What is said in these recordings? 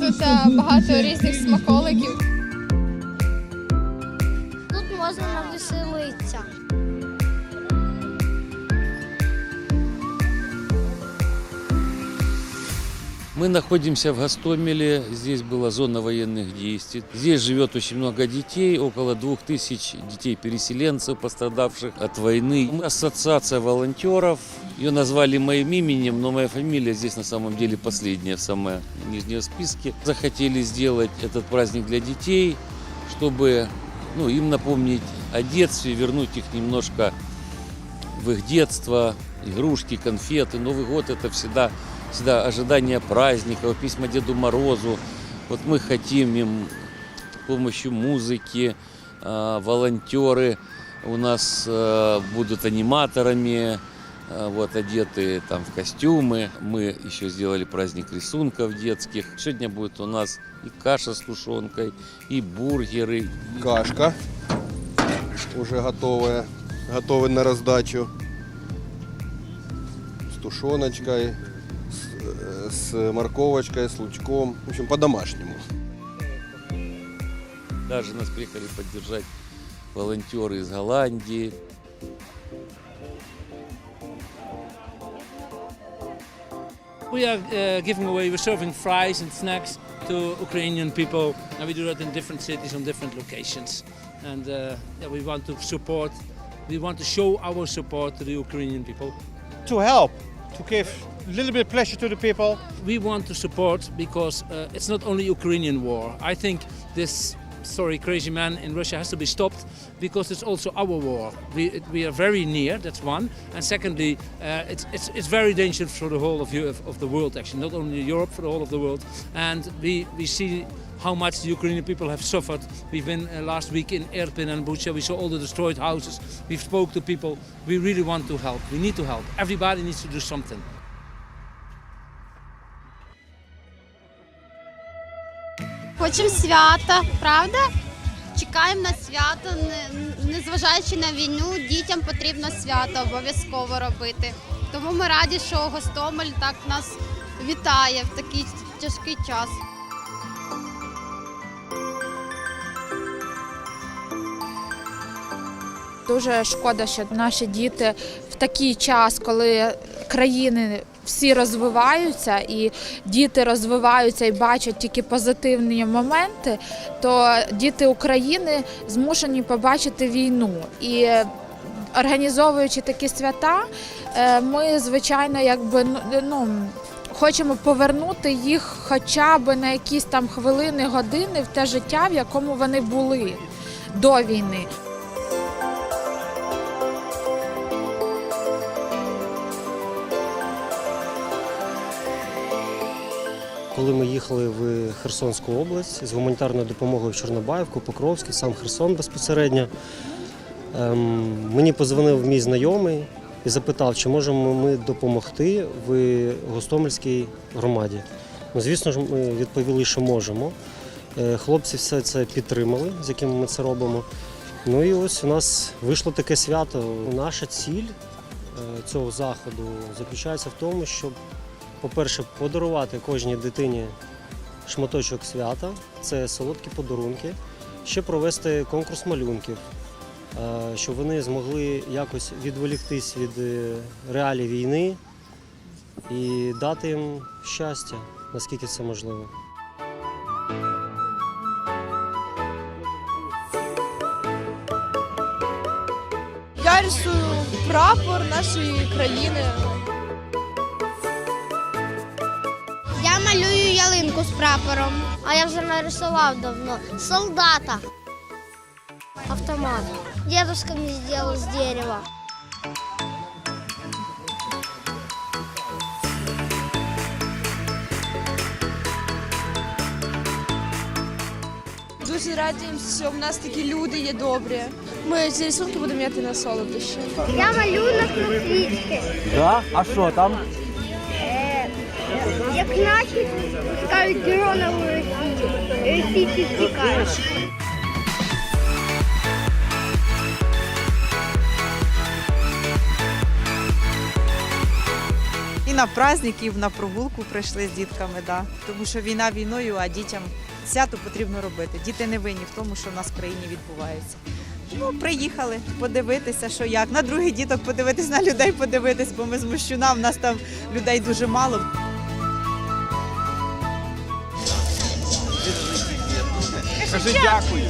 Тут е, багато різних смаколиків. Мы находимся в Гастомеле, здесь была зона военных действий. Здесь живет очень много детей, около двух тысяч детей-переселенцев, пострадавших от войны. Мы ассоциация волонтеров, ее назвали моим именем, но моя фамилия здесь на самом деле последняя, самая нижняя в списке. Захотели сделать этот праздник для детей, чтобы ну, им напомнить о детстве, вернуть их немножко в их детство, игрушки, конфеты. Новый год это всегда, всегда ожидание праздников, письма Деду Морозу. Вот мы хотим им с помощью музыки, а, волонтеры у нас а, будут аниматорами, а, вот одеты там в костюмы. Мы еще сделали праздник рисунков детских. Сегодня будет у нас и каша с тушенкой, и бургеры, Кашка уже готовая, готовы на раздачу. С тушеночкой, с, э, морковочкой, с лучком. В общем, по-домашнему. Даже нас приехали поддержать волонтеры из Голландии. We are uh, giving away, we're serving fries and snacks to Ukrainian people, and we do that in different cities on different locations. And uh, yeah, we want to support, we want to show our support to the Ukrainian people. to help, to give a little bit of pleasure to the people. We want to support because uh, it's not only Ukrainian war. I think this sorry crazy man in Russia has to be stopped because it's also our war. We, we are very near. That's one. And secondly, uh, it's, it's it's very dangerous for the whole of, Eu- of of the world. Actually, not only Europe, for the whole of the world. And we we see. How much the Ukrainian people have suffered. We've been uh, last week in Irpin and Bucha. We saw all the destroyed houses. We've spoke to people. We really want to help. We need to help. Everybody needs to do something. Хочемо свята, правда? Чекаємо на свято, незважаючи на війну, дітям потрібно свято обов'язково робити. Тому ми раді, що Гостомель так нас вітає в такий тяжкий час. Дуже шкода, що наші діти в такий час, коли країни всі розвиваються, і діти розвиваються і бачать тільки позитивні моменти, то діти України змушені побачити війну. І організовуючи такі свята, е, ми звичайно якби ну, ну. Хочемо повернути їх хоча б на якісь там хвилини, години в те життя, в якому вони були до війни. Коли ми їхали в Херсонську область з гуманітарною допомогою в Чорнобаївку, Покровський, сам Херсон безпосередньо, ем, мені позвонив мій знайомий і запитав, чи можемо ми допомогти в Гостомельській громаді. Ну, звісно ж, ми відповіли, що можемо. Е, Хлопці все це підтримали, з якими ми це робимо. Ну і ось у нас вийшло таке свято. Наша ціль е, цього заходу заключається в тому, щоб по-перше, подарувати кожній дитині шматочок свята, це солодкі подарунки, ще провести конкурс малюнків, е, щоб вони змогли якось відволіктись від е, реалій війни і дати їм щастя, наскільки це можливо. Я рисую прапор нашої країни. ялинку з прапором. А я вже нарисував давно. Солдата. Автомат. Дедушка мне сделал с дерева. Дуже раді, що в нас такі люди є добрі. Ми ці рисунки будемо м'яти на солодощі. Я малюю на кнопічки. Да? А що там? Як наші пускають дрона в Росії. І на праздників, на прогулку прийшли з дітками, да. тому що війна війною, а дітям свято потрібно робити. Діти не винні в тому, що в нас в країні відбувається. Ну, приїхали подивитися, що як. На других діток подивитись, на людей подивитись, бо ми з Мощуна, в нас там людей дуже мало. Кажи дякую.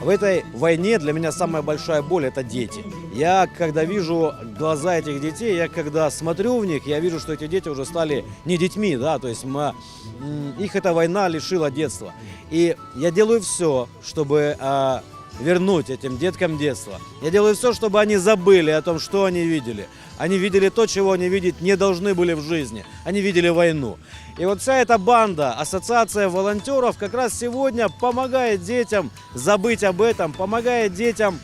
В этой войне для меня самая большая боль – это дети. Я, когда вижу глаза этих детей, я когда смотрю в них, я вижу, что эти дети уже стали не детьми, да, то есть мы, их эта война лишила детства. И я делаю все, чтобы а, вернуть этим деткам детство. Я делаю все, чтобы они забыли о том, что они видели. Они видели то, чего они видеть не должны были в жизни. Они видели войну. И вот вся эта банда, ассоциация волонтеров как раз сегодня помогает детям забыть об этом, помогает детям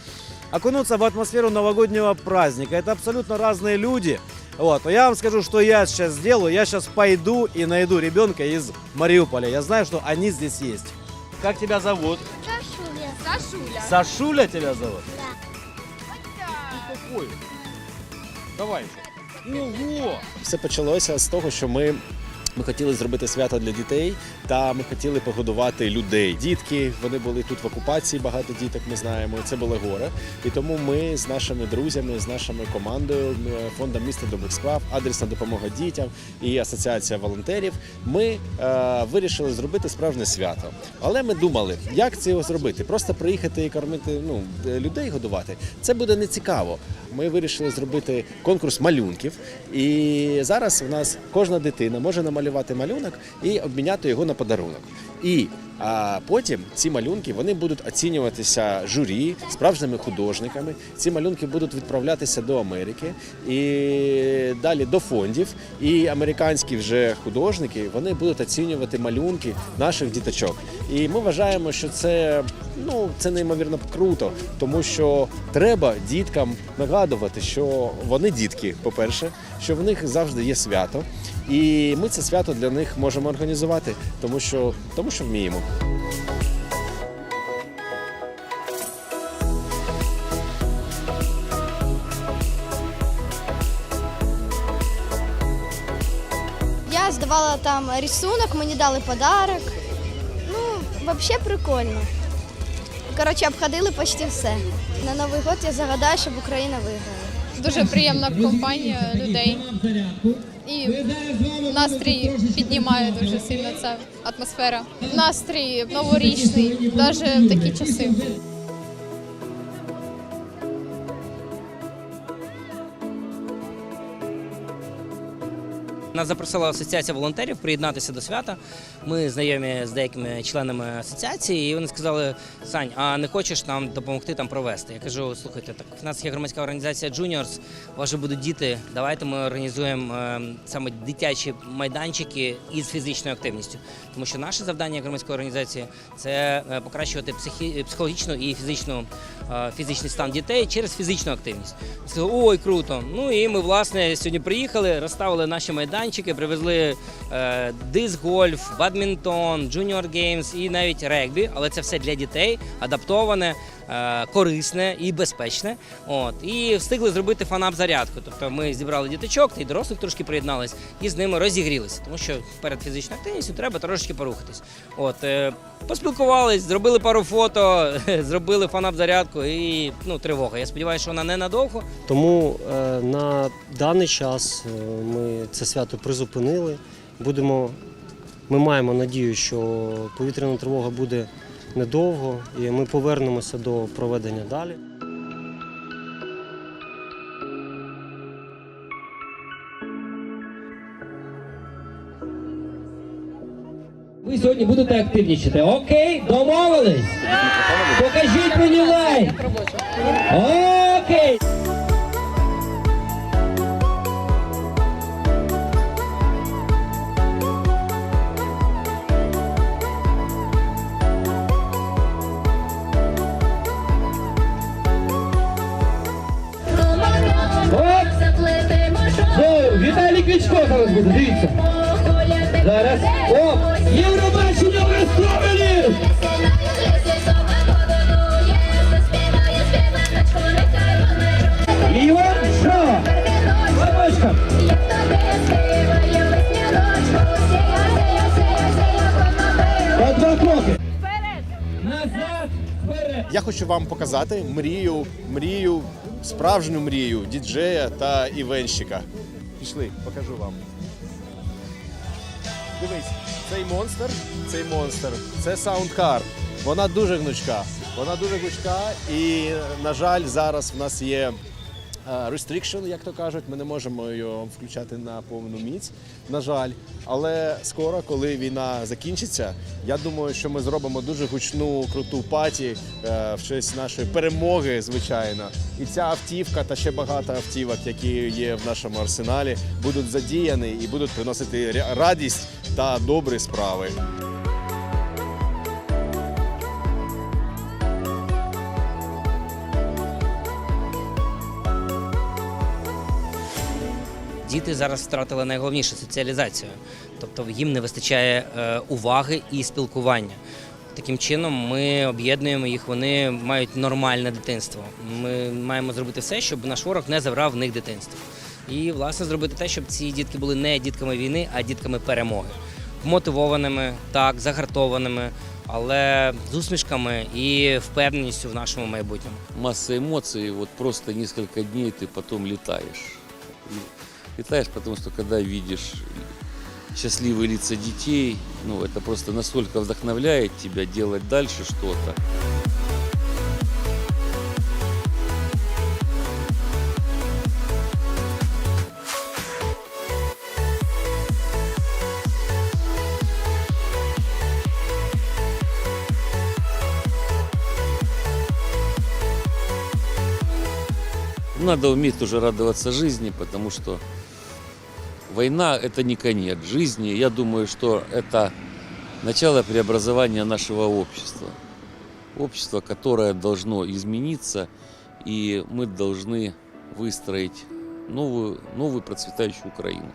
окунуться в атмосферу новогоднего праздника. Это абсолютно разные люди. Вот. Но я вам скажу, что я сейчас сделаю. Я сейчас пойду и найду ребенка из Мариуполя. Я знаю, что они здесь есть. Как тебя зовут? Сашуля. Сашуля тебя зовут? Какой? Давай. Ого! Все почалося з того, що ми. Ми хотіли зробити свято для дітей, та ми хотіли погодувати людей. Дітки вони були тут в окупації. Багато діток ми знаємо. Це було горе. І тому ми з нашими друзями, з нашою командою, е, фондом міста добрих справ, адресна допомога дітям і асоціація волонтерів. Ми е, вирішили зробити справжнє свято. Але ми думали, як це його зробити. Просто приїхати і кормити ну е, людей годувати. Це буде не цікаво. Ми вирішили зробити конкурс малюнків. І зараз у нас кожна дитина може намалювати малюнок і обміняти його на подарунок. І а потім ці малюнки вони будуть оцінюватися журі справжніми художниками. Ці малюнки будуть відправлятися до Америки і далі до фондів. І американські вже художники вони будуть оцінювати малюнки наших діточок. І ми вважаємо, що це ну це неймовірно круто, тому що треба діткам нагадувати, що вони дітки, по-перше, що в них завжди є свято, і ми це свято для них можемо організувати, тому що тому що вміємо. Я здавала там рисунок, мені дали подарок. Ну, взагалі прикольно. Коротше, обходили почти все. На Новий год я загадаю, щоб Україна виграла. Дуже приємна компанія людей. І настрій піднімає дуже сильно ця атмосфера. Настрій новорічний, навіть в такі часи. Нас запросила асоціація волонтерів приєднатися до свята. Ми знайомі з деякими членами асоціації, і вони сказали: Сань, а не хочеш нам допомогти там провести? Я кажу, слухайте, так в нас є громадська організація Juniors, у вас же будуть діти. Давайте ми організуємо е, саме дитячі майданчики із фізичною активністю. Тому що наше завдання громадської організації це е, покращувати психі... психологічну і фізичну е, фізичний стан дітей через фізичну активність. Ой, круто. Ну і ми власне сьогодні приїхали, розставили наші майданчики, привезли е, бадмінтон, джуніор геймс і навіть регбі, але це все для дітей, адаптоване. Е, Корисне і безпечне, от і встигли зробити фанап зарядку. Тобто ми зібрали діточок, та й дорослих трошки приєднались і з ними розігрілися, тому що перед фізичною активністю треба трошечки порухатись. От е, поспілкувались, зробили пару фото, зробили фанап зарядку і ну тривога. Я сподіваюся, що вона не надовго. Тому е, на даний час ми це свято призупинили. Будемо, ми маємо надію, що повітряна тривога буде недовго, і ми повернемося до проведення далі. Ви сьогодні будете активнічати. Окей, домовились? Покажіть мені лайк. Окей. Віталій квічко зараз буде, дивіться. Зараз. О! Євробачення в Ростровелі! Ліва, права. Лапочка. По два кроки. Я хочу вам показати мрію, мрію, справжню мрію діджея та івенщика. Пішли, покажу вам. Дивись, цей монстр, цей монстр, це саундкар. Вона дуже гнучка. Вона дуже гнучка, і, на жаль, зараз в нас є restriction, як то кажуть. Ми не можемо його включати на повну міць, на жаль. Але скоро, коли війна закінчиться, я думаю, що ми зробимо дуже гучну круту паті е, в честь нашої перемоги, звичайно. І ця автівка та ще багато автівок, які є в нашому арсеналі, будуть задіяні і будуть приносити радість та добрі справи. Діти зараз втратили найголовніше соціалізацію, тобто їм не вистачає е, уваги і спілкування. Таким чином ми об'єднуємо їх, вони мають нормальне дитинство. Ми маємо зробити все, щоб наш ворог не забрав в них дитинство. І, власне, зробити те, щоб ці дітки були не дітками війни, а дітками перемоги. Мотивованими, так, загартованими, але з усмішками і впевненістю в нашому майбутньому. Масса эмоций, вот просто несколько дней ты потом летаешь. И летаешь, потому что когда видишь счастливые лица детей, ну это просто настолько вдохновляет тебя делать дальше что-то. Надо уметь тоже радоваться жизни, потому что война – это не конец жизни. Я думаю, что это начало преобразования нашего общества. Общество, которое должно измениться, и мы должны выстроить новую, новую процветающую Украину.